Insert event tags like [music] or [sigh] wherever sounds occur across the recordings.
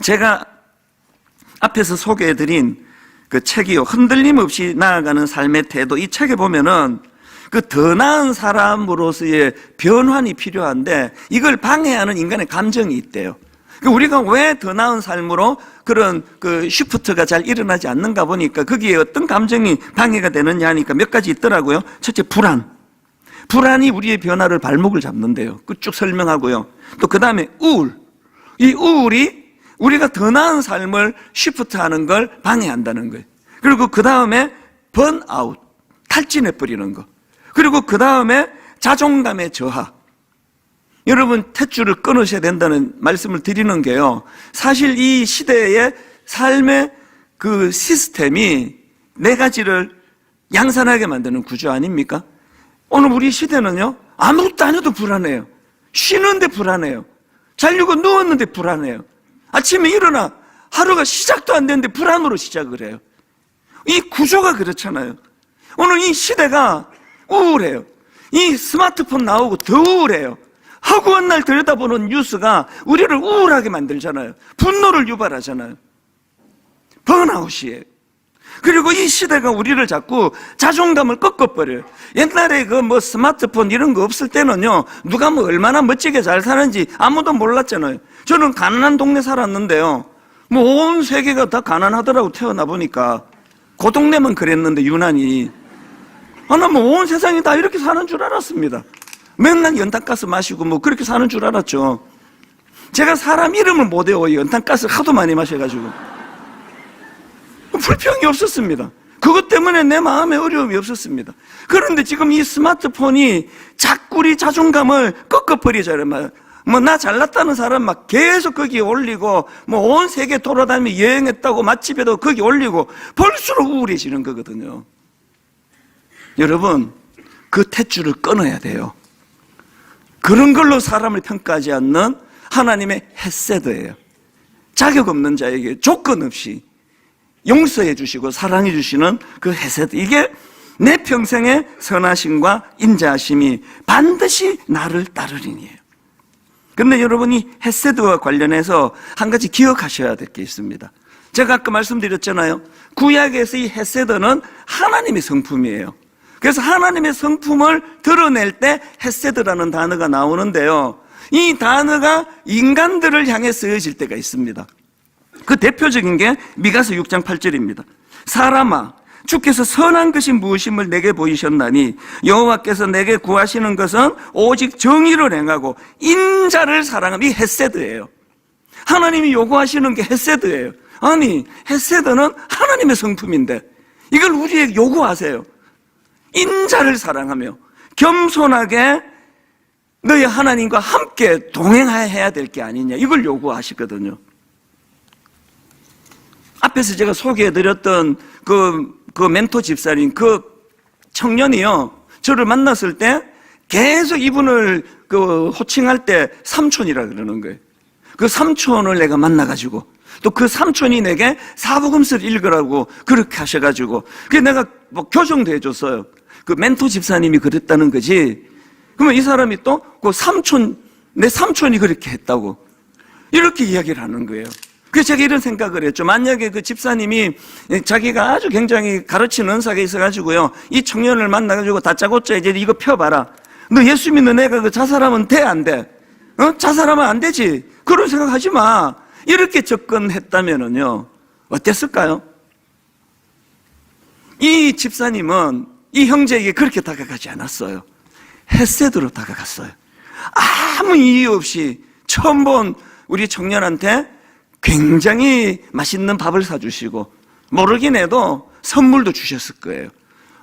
제가 앞에서 소개해드린 그 책이요. 흔들림 없이 나아가는 삶의 태도. 이 책에 보면은 그 더 나은 사람으로서의 변환이 필요한데 이걸 방해하는 인간의 감정이 있대요. 그 우리가 왜 더 나은 삶으로 그런 그 쉬프트가 잘 일어나지 않는가 보니까 거기에 어떤 감정이 방해가 되느냐 하니까 몇 가지 있더라고요. 첫째, 불안. 불안이 우리의 변화를 발목을 잡는데요. 그 쭉 설명하고요. 또 그 다음에 우울. 이 우울이 우리가 더 나은 삶을 쉬프트 하는 걸 방해한다는 거예요. 그리고 그 다음에 번아웃. 탈진해 버리는 거. 그리고 그 다음에 자존감의 저하. 여러분, 탯줄을 끊으셔야 된다는 말씀을 드리는 게요. 사실 이 시대의 삶의 그 시스템이 네 가지를 양산하게 만드는 구조 아닙니까? 오늘 우리 시대는요, 아무것도 안 해도 불안해요. 쉬는데 불안해요. 자려고 누웠는데 불안해요. 아침에 일어나 하루가 시작도 안 됐는데 불안으로 시작을 해요. 이 구조가 그렇잖아요. 오늘 이 시대가 우울해요. 이 스마트폰 나오고 더 우울해요. 허구한 날 들여다보는 뉴스가 우리를 우울하게 만들잖아요. 분노를 유발하잖아요. 번아웃이에요. 그리고 이 시대가 우리를 자꾸 자존감을 꺾어버려요. 옛날에 그 뭐 스마트폰 이런 거 없을 때는요, 누가 뭐 얼마나 멋지게 잘 사는지 아무도 몰랐잖아요. 저는 가난한 동네 살았는데요. 뭐 온 세계가 다 가난하더라고 태어나 보니까. 그 동네만 그랬는데, 유난히. 아, 나뭐온 세상이 다 이렇게 사는 줄 알았습니다. 맨날 연탄가스 마시고 뭐 그렇게 사는 줄 알았죠. 제가 사람 이름을 못 외워요. 연탄가스를 하도 많이 마셔가지고. 불평이 없었습니다. 그것 때문에 내 마음에 어려움이 없었습니다. 그런데 지금 이 스마트폰이 자꾸 우리 자존감을 꺾어버리잖아요. 뭐나 잘났다는 사람 막 계속 거기에 올리고 뭐 온 세계 돌아다니며 여행했다고 맛집에도 거기 올리고 볼수록 우울해지는 거거든요. 여러분 그 탯줄을 끊어야 돼요. 그런 걸로 사람을 평가하지 않는 하나님의 햇세드예요. 자격 없는 자에게 조건 없이 용서해 주시고 사랑해 주시는 그 헤세드 이게 내 평생의 선하심과 인자하심이 반드시 나를 따르리니에요. 근데 여러분이 헤세드와 관련해서 한 가지 기억하셔야 될 게 있습니다. 제가 아까 말씀드렸잖아요. 구약에서 이 헤세드는 하나님의 성품이에요. 그래서 하나님의 성품을 드러낼 때 헤세드라는 단어가 나오는데요. 이 단어가 인간들을 향해 쓰여질 때가 있습니다. 그 대표적인 게 미가서 6장 8절입니다. 사람아 주께서 선한 것이 무엇임을 내게 보이셨나니 여호와께서 내게 구하시는 것은 오직 정의를 행하고 인자를 사랑함 이 헤세드예요. 하나님이 요구하시는 게 헤세드예요. 아니 헤세드는 하나님의 성품인데 이걸 우리에게 요구하세요. 인자를 사랑하며 겸손하게 너희 하나님과 함께 동행해야 될 게 아니냐 이걸 요구하시거든요. 앞에서 제가 소개해드렸던 그, 그 멘토 집사님, 그 청년이요. 저를 만났을 때 계속 이분을 그 호칭할 때 삼촌이라 그러는 거예요. 그 삼촌을 내가 만나가지고 또 그 삼촌이 내게 사복음서를 읽으라고 그렇게 하셔가지고 그게 내가 뭐 교정도 해줬어요. 그 멘토 집사님이 그랬다는 거지. 그러면 이 사람이 또 그 삼촌, 내 삼촌이 그렇게 했다고 이렇게 이야기를 하는 거예요. 그래서 제가 이런 생각을 했죠. 만약에 그 집사님이 자기가 아주 굉장히 가르치는 은사가 있어가지고요. 이 청년을 만나가지고 다짜고짜 이제 이거 펴봐라. 너 예수 믿는 애가 그 자살하면 돼, 안 돼? 어? 자살하면 안 되지. 그런 생각 하지 마. 이렇게 접근했다면은요. 어땠을까요? 이 집사님은 이 형제에게 그렇게 다가가지 않았어요. 햇세드로 다가갔어요. 아무 이유 없이 처음 본 우리 청년한테 굉장히 맛있는 밥을 사주시고 모르긴 해도 선물도 주셨을 거예요.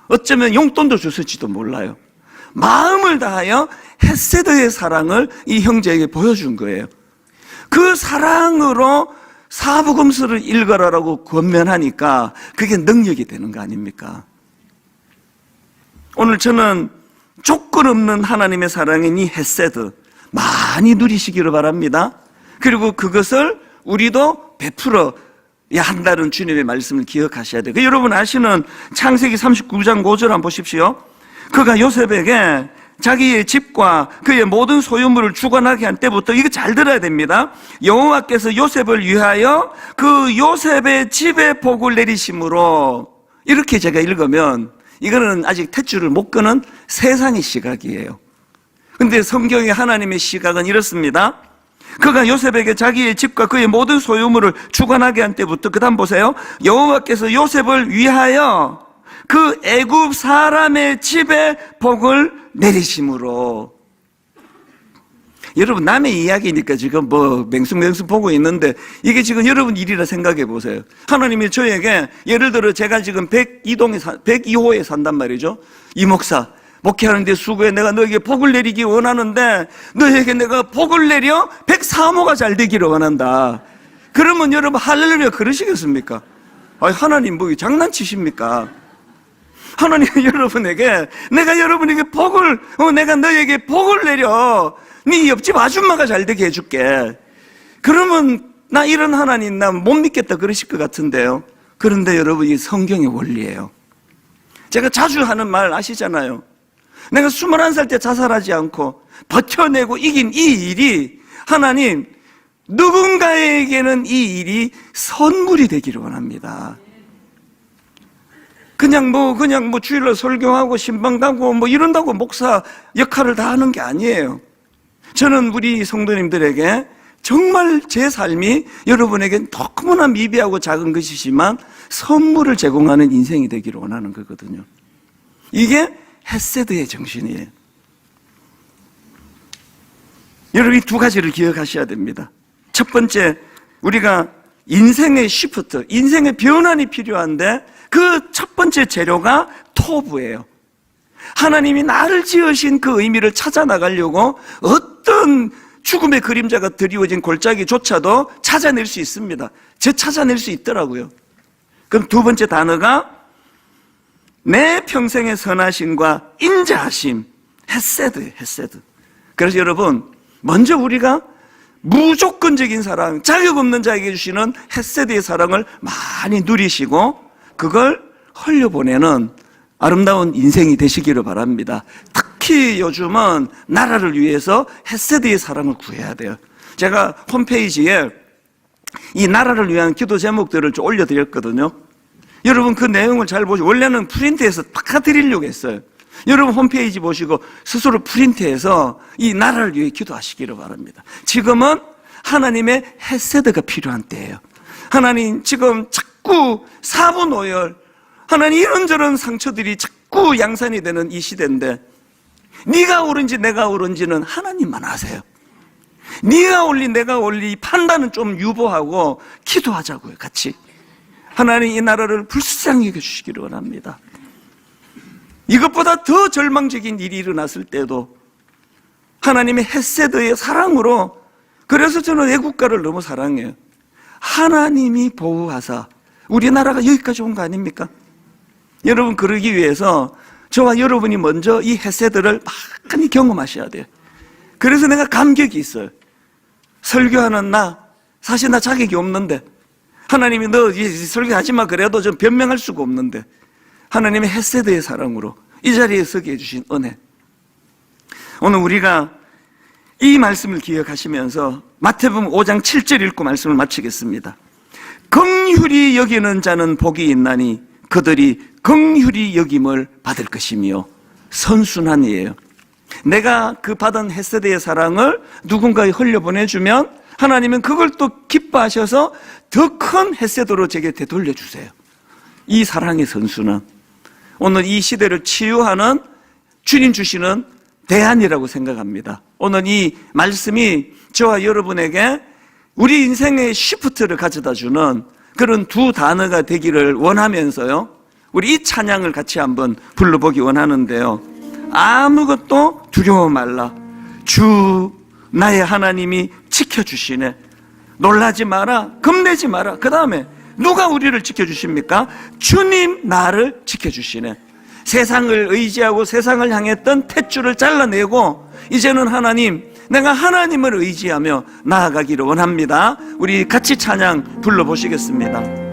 어쩌면 용돈도 줬을지도 몰라요. 마음을 다하여 햇세드의 사랑을 이 형제에게 보여준 거예요. 그 사랑으로 사부금수를 읽어라라고 권면하니까 그게 능력이 되는 거 아닙니까? 오늘 저는 조건 없는 하나님의 사랑인 이 햇세드 많이 누리시기를 바랍니다. 그리고 그것을 우리도 베풀어 야 한다는 주님의 말씀을 기억하셔야 돼요. 그 여러분 아시는 창세기 39장 5절 한번 보십시오. 그가 요셉에게 자기의 집과 그의 모든 소유물을 주관하게 한 때부터 이거 잘 들어야 됩니다. 여호와께서 요셉을 위하여 그 요셉의 집에 복을 내리심으로 이렇게 제가 읽으면 이거는 아직 tet줄을 못 끄는 세상의 시각이에요. 근데 성경의 하나님의 시각은 이렇습니다. 그가 요셉에게 자기의 집과 그의 모든 소유물을 주관하게 한 때부터 그 다음 보세요. 여호와께서 요셉을 위하여 그 애굽 사람의 집에 복을 내리심으로 여러분 남의 이야기니까 지금 뭐 맹숭맹숭 보고 있는데 이게 지금 여러분 일이라 생각해 보세요. 하나님이 저에게 예를 들어 제가 지금 102동에 102호에 산단 말이죠. 이 목사 목회하는데 수고해 내가 너에게 복을 내리기 원하는데 너에게 내가 복을 내려 103호가 잘 되기를 원한다. 그러면 여러분 할렐루야 그러시겠습니까? 아니 하나님 뭐 장난치십니까? 하나님 [laughs] 여러분에게 내가 여러분에게 복을 어, 내가 너에게 복을 내려 네 옆집 아줌마가 잘 되게 해줄게. 그러면 나 이런 하나님 나 못 믿겠다 그러실 것 같은데요. 그런데 여러분 이 성경의 원리예요. 제가 자주 하는 말 아시잖아요. 내가 21살 때 자살하지 않고 버텨내고 이긴 이 일이 하나님 누군가에게는 이 일이 선물이 되기를 원합니다. 그냥 뭐 그냥 뭐 주일날 설교하고 신방 가고 뭐 이런다고 목사 역할을 다 하는 게 아니에요. 저는 우리 성도님들에게 정말 제 삶이 여러분에게 너무나 미비하고 작은 것이지만 선물을 제공하는 인생이 되기를 원하는 거거든요. 이게 헤세드의 정신이에요. 여러분 이 두 가지를 기억하셔야 됩니다. 첫 번째 우리가 인생의 시프트, 인생의 변환이 필요한데 그 첫 번째 재료가 토부예요. 하나님이 나를 지으신 그 의미를 찾아 나가려고 어떤 죽음의 그림자가 드리워진 골짜기조차도 찾아낼 수 있습니다. 제 찾아낼 수 있더라고요. 그럼 두 번째 단어가 내 평생의 선하심과 인자하심, 헤세드예요, 헤세드. 그래서 여러분, 먼저 우리가 무조건적인 사랑, 자격 없는 자에게 주시는 헤세드의 사랑을 많이 누리시고 그걸 흘려보내는 아름다운 인생이 되시기를 바랍니다. 특히 요즘은 나라를 위해서 헤세드의 사랑을 구해야 돼요. 제가 홈페이지에 이 나라를 위한 기도 제목들을 좀 올려드렸거든요. 여러분 그 내용을 잘 보시고 원래는 프린트해서 바꿔드리려고 했어요. 여러분 홈페이지 보시고 스스로 프린트해서 이 나라를 위해 기도하시기를 바랍니다. 지금은 하나님의 헤세드가 필요한 때예요. 하나님 지금 자꾸 사분오열 하나님 이런저런 상처들이 자꾸 양산이 되는 이 시대인데 네가 옳은지 내가 옳은지는 하나님만 아세요. 네가 옳리 내가 옳리 판단은 좀 유보하고 기도하자고요 같이 하나님 이 나라를 불쌍히 여겨주시기를 원합니다. 이것보다 더 절망적인 일이 일어났을 때도 하나님의 헤세드의 사랑으로 그래서 저는 애국가를 너무 사랑해요. 하나님이 보호하사 우리나라가 여기까지 온 거 아닙니까? 여러분 그러기 위해서 저와 여러분이 먼저 이 헤세드를 많이 경험하셔야 돼요. 그래서 내가 감격이 있어요. 설교하는 나 사실 나 자격이 없는데 하나님이 너 설교하지 마. 그래도 좀 변명할 수가 없는데. 하나님의 헤세드의 사랑으로 이 자리에 서게 해주신 은혜. 오늘 우리가 이 말씀을 기억하시면서 마태복음 5장 7절 읽고 말씀을 마치겠습니다. 긍휼히 여기는 자는 복이 있나니 그들이 긍휼히 여김을 받을 것이며 선순환이에요. 내가 그 받은 헤세드의 사랑을 누군가에 흘려보내주면 하나님은 그걸 또 기뻐하셔서 더큰 헤세드로 제게 되돌려 주세요. 이 사랑의 선수는 오늘 이 시대를 치유하는 주님 주시는 대안이라고 생각합니다. 오늘 이 말씀이 저와 여러분에게 우리 인생의 시프트를 가져다 주는 그런 두 단어가 되기를 원하면서요. 우리 이 찬양을 같이 한번 불러보기 원하는데요. 아무것도 두려워 말라. 주 나의 하나님이 지켜주시네. 놀라지 마라. 겁내지 마라. 그 다음에 누가 우리를 지켜주십니까? 주님 나를 지켜주시네. 세상을 의지하고 세상을 향했던 탯줄을 잘라내고 이제는 하나님 내가 하나님을 의지하며 나아가기를 원합니다. 우리 같이 찬양 불러보시겠습니다.